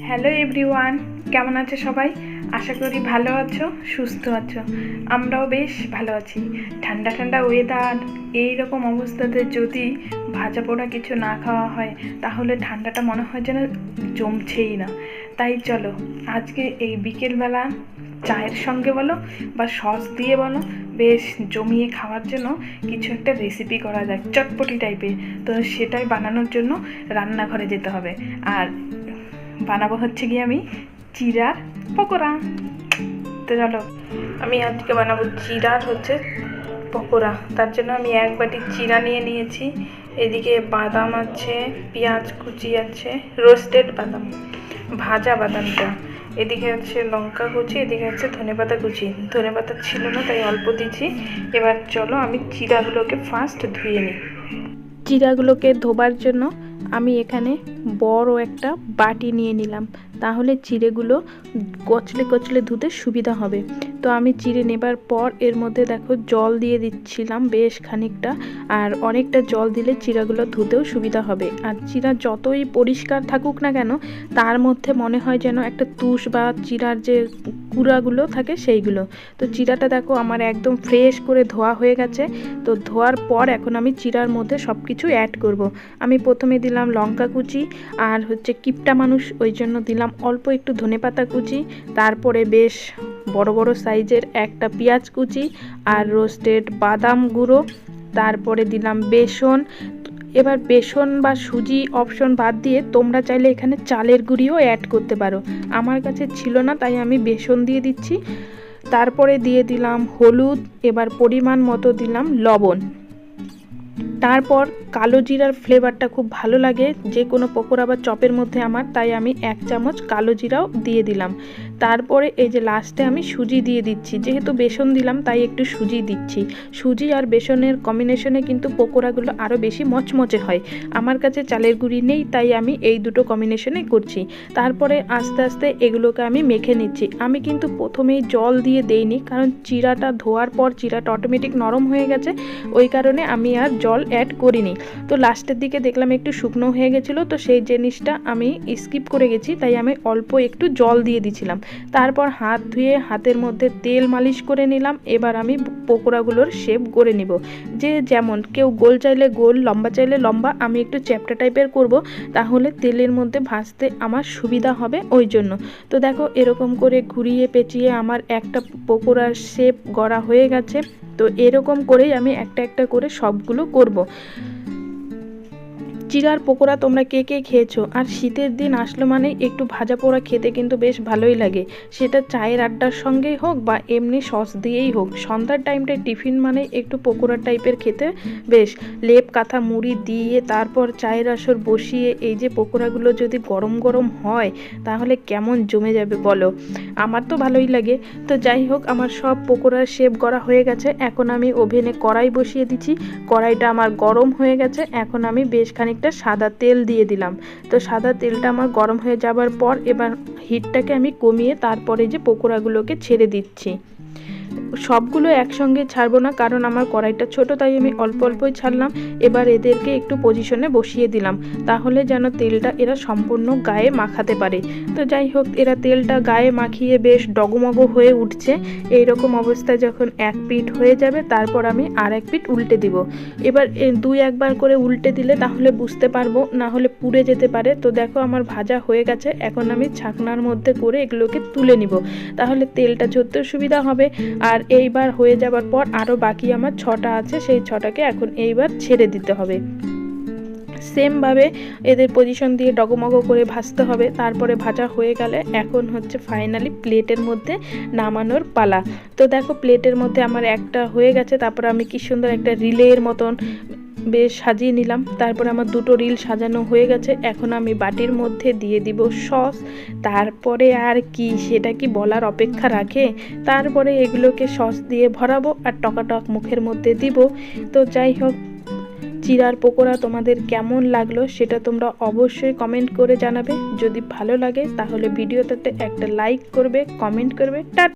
Hello everyone কেমন আছে সবাই? আশা করি ভালো আছো, সুস্থ আছো। আমরাও বেশ ভালো আছি। ঠান্ডা ঠান্ডা ওয়েদার এই রকম অবস্থাতে যদি ভাজা পোড়া কিছু না খাওয়া হয়, তাহলে ঠান্ডাটা মনে হয় যেন জমছেই না। তাই চলো, আজকে এই বিকেলবেলা চায়ের সঙ্গে বলো বা সস দিয়ে বলো বেশ জমিয়ে খাওয়ার জন্য কিছু একটা রেসিপি করা যায়, চটপটি টাইপের তো সেটাই বানানোর জন্য রান্নাঘরে যেতে হবে। আর বানাবো হচ্ছে গিয়ে আমি চিরার পকোড়া। তো চলো, আমি আজকে বানাবো চিরার হচ্ছে পকোড়া। তার জন্য আমি এক বাটি চিরা নিয়ে নিয়েছি। এদিকে বাদাম আছে, পেঁয়াজ কুচি আছে রোস্টেড বাদাম, ভাজা বাদামটা। এদিকে হচ্ছে লঙ্কা কুচি, এদিকে আছে ধনেপাতা কুচি। ধনেপাতা ছিল না, তাই অল্প দিচ্ছি। এবার চলো আমি চিরাগুলোকে ফার্স্ট ধুয়ে নিই। চিরাগুলোকে ধোবার জন্য আমি এখানে বড় একটা বাটি নিয়ে নিলাম। তাহলে চিড়েগুলো কচলে কচলে ধুতে সুবিধা হবে। তো আমি চিড়ে নেবার পর এর মধ্যে দেখো জল দিয়ে দিচ্ছিলাম বেশ খানিকটা। আর অনেকটা জল দিলে চিড়াগুলো ধুতেও সুবিধা হবে। আর চিড়া যতই পরিষ্কার থাকুক না কেন, তার মধ্যে মনে হয় যেন একটা তুষ বা চিড়ার যে কুড়াগুলো থাকে সেইগুলো। তো চিড়াটা দেখো আমার একদম ফ্রেশ করে ধোয়া হয়ে গেছে। তো ধোয়ার পর এখন আমি চিড়ার মধ্যে সব কিছু অ্যাড করব। আমি প্রথমে দিলাম লঙ্কা কুচি আর হচ্ছে কিপটা মানুষ, ওই জন্য দিলাম অল্প একটু ধনেপাতা কুচি, তারপরে বেশ বড় বড় সাইজের একটা পেঁয়াজ কুচি আর রোস্টেড বাদাম গুঁড়ো, তারপরে দিলাম বেসন। এবার বেসন বা সুজি অপশন বাদ দিয়ে তোমরা চাইলে এখানে চালের গুঁড়িও অ্যাড করতে পারো। আমার কাছে ছিল না, তাই আমি বেসন দিয়ে দিচ্ছি। তারপরে দিয়ে দিলাম হলুদ, এবার পরিমাণ মতো দিলাম লবণ। তারপর কালো জিরার ফ্লেভারটা খুব ভালো লাগে। যে কোনো পকোড়া বা চপের মধ্যে আমার, তাই আমি এক চামচ কালো জিরাও দিয়ে দিলাম। তারপরে এই যে লাস্টে আমি সুজি দিয়ে দিচ্ছি। যেহেতু বেসন দিলাম, তাই একটু সুজি দিচ্ছি। সুজি আর বেসনের কম্বিনেশনে কিন্তু পকোড়াগুলো আরও বেশি মচমচে হয়। আমার কাছে চালের গুঁড়ি নেই, তাই আমি এই দুটো কম্বিনেশনে করছি। তারপরে আস্তে আস্তে এগুলোকে আমি মেখে নিচ্ছি। আমি কিন্তু প্রথমেই জল দিয়ে দেইনি, কারণ চিরাটা ধোয়ার পর চিরাটা অটোমেটিক নরম হয়ে গেছে। ওই কারণে আমি আর জল অ্যাড করিনি। তো লাস্টের দিকে দেখলাম একটু শুকনো হয়ে গেছিল, তো সেই জিনিসটা আমি স্কিপ করে গেছি, তাই আমি অল্প একটু জল দিয়ে দিছিলাম। তারপর হাত ধুয়ে হাতের মধ্যে তেল মালিশ করে নিলাম, এবার আমি পকোড়াগুলোর শেপ করে নিব। যে যেমন, কেউ গোল চাইলে গোল, লম্বা চাইলে লম্বা, আমি একটু চ্যাপটা টাইপের করব, তাহলে তেলের মধ্যে ভাজতে আমার সুবিধা হবে ওই জন্য। তো দেখো, এরকম করে ঘুরিয়ে পেঁচিয়ে আমার একটা পকোড়ার শেপ গড়া হয়ে গেছে। তো এরকম করেই আমি একটা একটা করে সবগুলো করব। চিরার পকোড়া তোমরা কে কে খেয়েছো? আর শীতের দিন আসলো মানে একটু ভাজা পোড়া খেতে কিন্তু বেশ ভালোই লাগে। সেটা চায়ের আড্ডার সঙ্গেই হোক বা এমনি সস দিয়েই হোক, সন্ধ্যার টাইমটা টিফিন মানে একটু পকোড়া টাইপের খেতে বেশ। লেপ, কাঁথা, মুড়ি দিয়ে তারপর চায়ের আসর বসিয়ে এই যে পকোড়াগুলো যদি গরম গরম হয়, তাহলে কেমন জমে যাবে বলো? আমার তো ভালোই লাগে। তো যাই হোক, আমার সব পকোড়ার শেপ করা হয়ে গেছে। এখন আমি ওভেনে কড়াই বসিয়ে দিচ্ছি। কড়াইটা আমার গরম হয়ে গেছে। এখন আমি বেশ খানিকটা সাদা তেল দিয়ে দিলাম। তো সাদা তেলটা আমার গরম হয়ে যাবার পর এবার হিটটাকে আমি কমিয়ে তারপরে যে পকোড়াগুলোকে ছেড়ে দিচ্ছি। সবগুলো একসঙ্গে ছাড়বো না, কারণ আমার কড়াইটা ছোট, তাই আমি অল্প অল্পই ছাড়লাম। এবার এদেরকে একটু পজিশনে বসিয়ে দিলাম, তাহলে যেন তেলটা এরা সম্পূর্ণ গায়ে মাখাতে পারে। তো যাই হোক, এরা তেলটা গায়ে মাখিয়ে বেশ ডগমগ হয়ে উঠছে। এই রকম অবস্থায় যখন এক পিঠ হয়ে যাবে, তারপর আমি আর এক পিঠ উল্টে দিব। এবার দুই একবার করে উল্টে দিলে তাহলে বুঝতে পারব, না হলে পুড়ে যেতে পারে। তো দেখো আমার ভাজা হয়ে গেছে, এখন আমি ছাকনার মধ্যে করে এগুলোকে তুলে নিব। তাহলে তেলটা ঝরতে সুবিধা হবে। আর এইবার হয়ে যাবার পর আরও বাকি আমার ছটা আছে, সেই ছটাকে এখন এইবার ছেড়ে দিতে হবে। সেমভাবে এদের পজিশন দিয়ে ডগমগ করে ভাজতে হবে, তারপরে ভাজা হয়ে গেলে এখন হচ্ছে ফাইনালি প্লেটের মধ্যে নামানোর পালা। তো দেখো প্লেটের মধ্যে আমার একটা হয়ে গেছে, তারপর আমি কি সুন্দর একটা রিলের মতন বেশ সাজিয়ে নিলাম। তারপরে আমার দুটো রিল সাজানো হয়ে গেছে। এখন আমি বাটির মধ্যে দিয়ে দিব সস। তারপরে আর কি, সেটা কি বলার অপেক্ষা রাখে? তারপরে এগুলোকে সস দিয়ে ভরাবো আর টকাটক মুখের মধ্যে দিব। তো যাই হোক, চিরার পকোড়া তোমাদের কেমন লাগল সেটা তোমরা অবশ্যই কমেন্ট করে জানাবে। যদি ভালো লাগে তাহলে ভিডিওটাতে একটা লাইক করবে, কমেন্ট করবে। টা